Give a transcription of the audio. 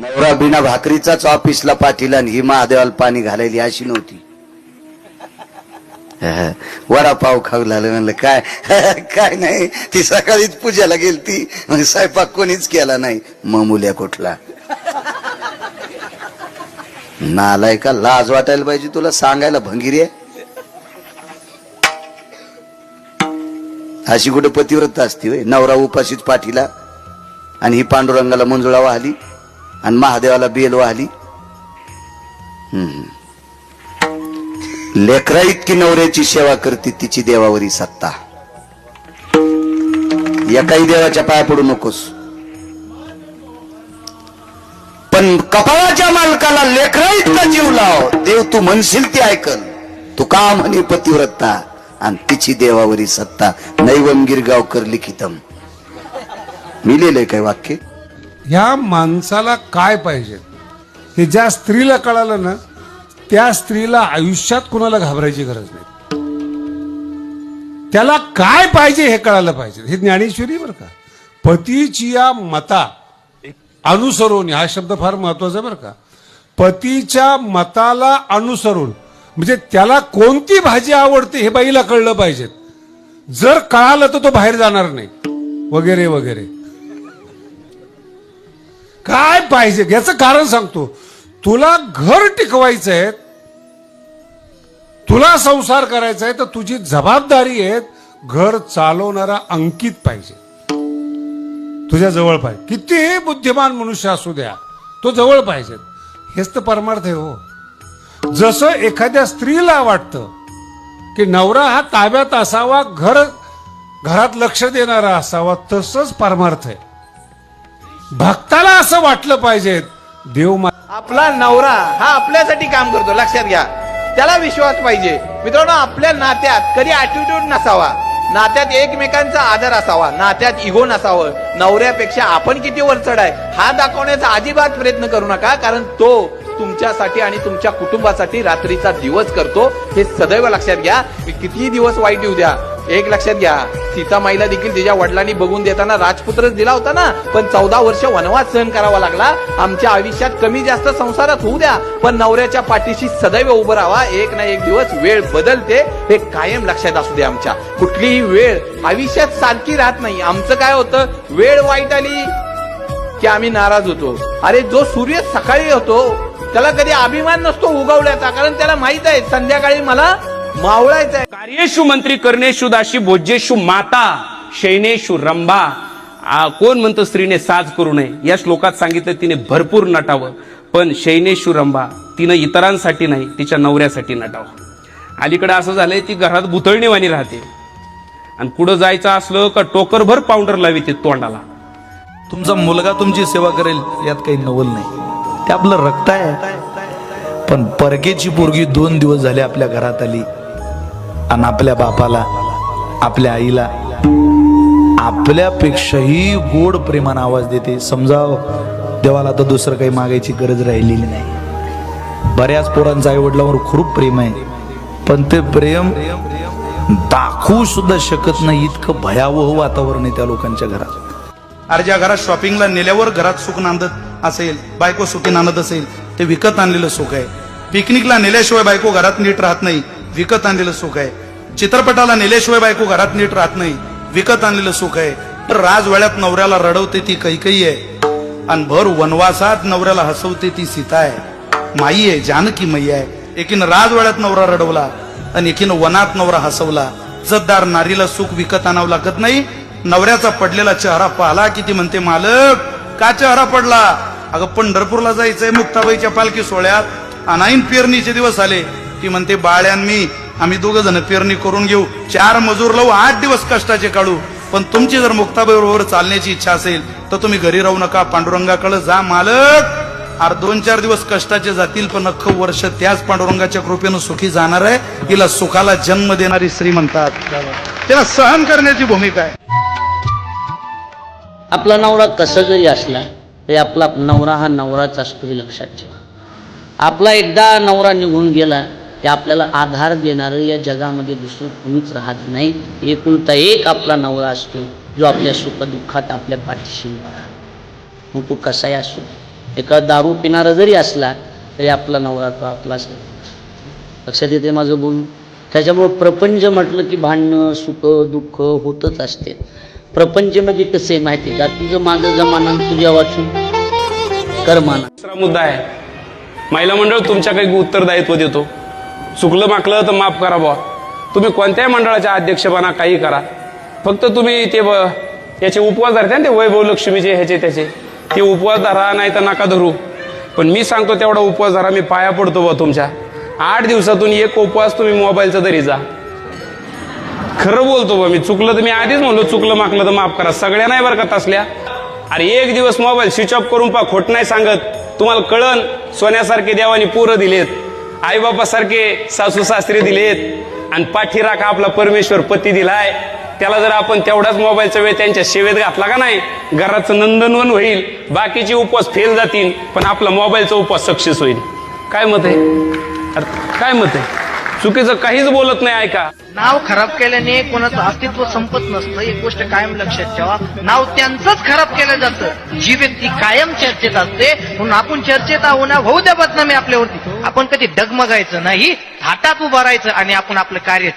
नवरा बिना भाकरीचाच ऑफिसला पाठीला आणि ही महादेवाला पाणी घालायली अशी नव्हती. वडापाव खाऊ लागलं म्हणलं काय काय नाही ती सकाळीच पूजेला गेलती मग स्वयंपाक कोणीच केला नाही. ममुल्या कुठला? नालाय का लाज वाटायला पाहिजे तुला सांगायला भंगिरी आहे. अशी कुठे पतिव्रत असते नवरा उपाशीच पाठीला आणि ही पांडुरंगाला मंजुळा वाहली आणि महादेवाला बेल वाहली हम्म. लेकरा इतकी नवऱ्याची सेवा करते तिची देवावरी सत्ता. एकाही देवाच्या पाया पडू नकोस. पण कपाळाच्या मालकाला लेकरा इतका जीव लाव. देव तू म्हणशील ते ऐकल तू का म्हणे पतिव्रता? आणि तिची देवावरी सत्ता. नैवम गिरगावकर लिखितम. मी लिहिलंय काय वाक्य? ह्या माणसाला काय पाहिजे? हे ज्या स्त्रीला कळालं ना त्या स्त्रीला आयुष्यात कुणाला घाबरायची गरज नाही. त्याला काय पाहिजे हे कळायला पाहिजे. हे ज्ञानेश्वरी बरं का. पतीची या मता अनुसरून हा शब्द फार महत्त्वाचा आहे बरं का. पतीच्या मताला अनुसरून म्हणजे त्याला कोणती भाजी आवडते हे बाईला कळलं पाहिजे. जर कळालं तर तो बाहेर जाणार नाही. वगैरे वगैरे. काय पाहिजे? याचं कारण सांगतो. तुला घर टिकवायचंय तुला संसार करायचा आहे तर तुझी जबाबदारी आहे घर चालवणारा अंकित पाहिजे. तुझ्या जवळ पाहिजे कितीही बुद्धिमान मनुष्य असू द्या तो जवळ पाहिजे. हेच तर परमार्थ आहे हो. जसं एखाद्या स्त्रीला वाटतं की नवरा हा ताब्यात असावा घर घरात लक्ष देणारा असावा तसंच परमार्थ आहे. भक्ताला असं वाटलं पाहिजे देव मा- आपला नवरा हा आपल्यासाठी काम करतो लक्षात घ्या. त्याला विश्वास पाहिजे. मित्रांनो आपल्या नात्यात कधी ऍटिट्यूड नसावा. नात्यात एकमेकांचा आदर असावा. नात्यात इगो नसावं. नवऱ्यापेक्षा आपण किती वरचढ आहे हा दाखवण्याचा अजिबात प्रयत्न करू नका कारण तो तुमच्यासाठी आणि तुमच्या कुटुंबासाठी रात्रीचा दिवस करतो. हे सदैव लक्षात घ्या. कितीही दिवस वाईट येऊ द्या? एक लक्षात घ्या. सीतामाईला देखील तिच्या वडिलांनी बघून देताना राजपुत्रच दिला होता ना. पण चौदा वर्ष वनवास सहन करावा लागला. आमच्या आयुष्यात कमी जास्त संसारात होऊ द्या. पण नवऱ्याच्या पाठीशी सदैव उभं राहा. एक ना एक दिवस वेळ बदलते. हे कायम लक्षात असू दे आमच्या. कुठलीही वेळ आयुष्यात सारखी राहत नाही. आमचं काय होतं? वेळ वाईट आली की आम्ही नाराज होतो. अरे जो सूर्य सकाळी होतो त्याला कधी अभिमान नसतो उगवल्याचा. कारण त्याला माहीत आहे संध्याकाळी मला मावळायचं आहे. कार्येषु मंत्री करणेषु दाशी भोज्येषु माता शैनेषु रंभा कोण म्हणतं स्त्रीने साज करू नये? या श्लोकात सांगितलं तिने भरपूर नटावं. पण शैनेषु रंभा तिनं इतरांसाठी नाही तिच्या नवऱ्यासाठी नटावं. अलीकडे असं झालंय ती घरात भुतळणीवाणी राहते. आणि पुढं जायचं असलं का टोकरभर पावडर लावी ते तोंडाला. तुमचा मुलगा तुमची सेवा करेल यात काही नवल नाही. ते आपलं रक्त आहे. पण परकेची पोरगी दोन दिवस झाले आपल्या घरात आली. आणि आपल्या बापाला आपल्या आईला. आपल्यापेक्षाही गोड प्रेमानं आवाज देते. समजाव हो, देवाला तर दुसरं काही मागायची गरज राहिलेली नाही. बऱ्याच पोरांचं आई वडिलांवर खूप प्रेम आहे. पण ते प्रेम दाखवू सुद्धा शकत नाही. इतकं भयावह वातावरण आहे त्या लोकांच्या घरात. अरे ज्या घरात शॉपिंगला नेल्यावर घरात सुख नांदत असेल बायको सुखी नांदत असेल ते विकत आणलेलं सुख आहे. पिकनिकला नेल्याशिवाय बायको घरात नीट राहत नाही. विकत आणलेलं सुख आहे. चित्रपटाला नेल्याशिवाय बायको घरात नीट राहत नाही. विकत आणलेलं सुख आहे. तर राजवेळ्यात नवऱ्याला रडवते ती कैकई आहे. आणि भर वनवासात नवऱ्याला हसवते ती सीता आहे. माई आहे जानकी मैया आहे. एकीनं राजवाड्यात नवरा रडवला आणि एकीनं वनात नवरा हसवला. जतदार नारीला सुख विकत आणावं लागत नाही. नवऱ्याचा पडलेला चेहरा पाहला की ती म्हणते मालक का चेहरा पडला? अगं पंढरपूरला जायचंय मुक्ताबाईच्या पालखी सोहळ्यात. अनाईन पेरणीचे दिवस आले. ती म्हणते बाळ्यान मी आम्ही दोघं जण पेरणी करून घेऊ. चार मजूर लावू आठ दिवस कष्टाचे काढू. पण तुमची जर मुक्ताबरोबर बरोबर चालण्याची इच्छा असेल तर तुम्ही घरी राहू नका. पांडुरंगाकडे जा मालक. आर दोन चार दिवस कष्टाचे जातील पण अख्ख वर्ष त्याच पांडुरंगाच्या कृपेनं सुखी जाणार आहे. हिला सुखाला जन्म देणारी स्त्री म्हणतात. त्याला सहन करण्याची भूमिका आहे. आपला नवरा कसं जरी असला तरी आपला नवरा हा नवराच असतो हे लक्षात ठेवा. आपला एकदा नवरा निघून गेला ते आपल्याला आधार देणारं या जगामध्ये दुसरं कोणीच राहत नाही. एकुलता एक आपला नवरा असतो जो आपल्या सुखदुःखात आपल्या पाठीशी मग तो कसाही असो एका दारू पिणारा जरी असला तरी आपला नवरा तो आपलाच लक्षात येते माझं बोलून त्याच्यामुळं प्रपंच म्हटलं की भांडणं सुख दुःख होतच असते. प्रपंच म्हणजे कसं आहे माहिती का? तुझं माझं जमाना तुझ्या वाचून कर्माना. दुसरा मुद्दा आहे. महिला मंडळ तुमच्या काही उत्तरदायित्व देतो. चुकलं माकलं तर माफ करा बुवा. तुम्ही कोणत्याही मंडळाच्या अध्यक्षपणा काही करा. फक्त तुम्ही ते ब- याचे उपवास धरते ना ते वैभव लक्ष्मीचे ह्याचे त्याचे. ते उपवास धरा नाही तर नका धरू. पण मी सांगतो तेवढा उपवास धरा मी पाया पडतो बुवा तुमच्या. आठ दिवसातून एक उपवास तुम्ही मोबाईलचा तरी जा. खरं बोलतो बा मी चुकलं तर मी आधीच म्हणलो चुकलं माकलं तर माफ करा. सगळ्या नाही बरं का तसल्या? अरे एक दिवस मोबाईल स्विच ऑफ करून पा खोट नाही सांगत. तुम्हाला कळण सोन्यासारखे देवानी पोरं दिलेत. आईबापासारखे सासू सासरे दिलेत आणि पाठीराखा आपला परमेश्वर पती दिलाय. त्याला जर आपण तेवढाच मोबाईलचा वेळ त्यांच्या सेवेत घातला का नाही घराचं नंदनवन होईल बाकीचे उपवास फेल जातील पण आपला मोबाईलचा उपवास सक्सेस होईल. काय मत आहे? काय मत आहे? चुकीचं काहीच बोलत नाही ऐका. नाव खराब केल्याने कोणाचं अस्तित्व संपत नसतं. एक गोष्ट कायम लक्षात ठेवा. नाव त्यांचंच खराब केलं जातं. जी व्यक्ती कायम चर्चेत असते म्हणून आपण चर्चेत आहो ना होऊ द्या बदनामी आपल्यावरती. आपण कधी डगमगायचं नाही हातात उभं राहायचं आणि आपण आपलं कार्य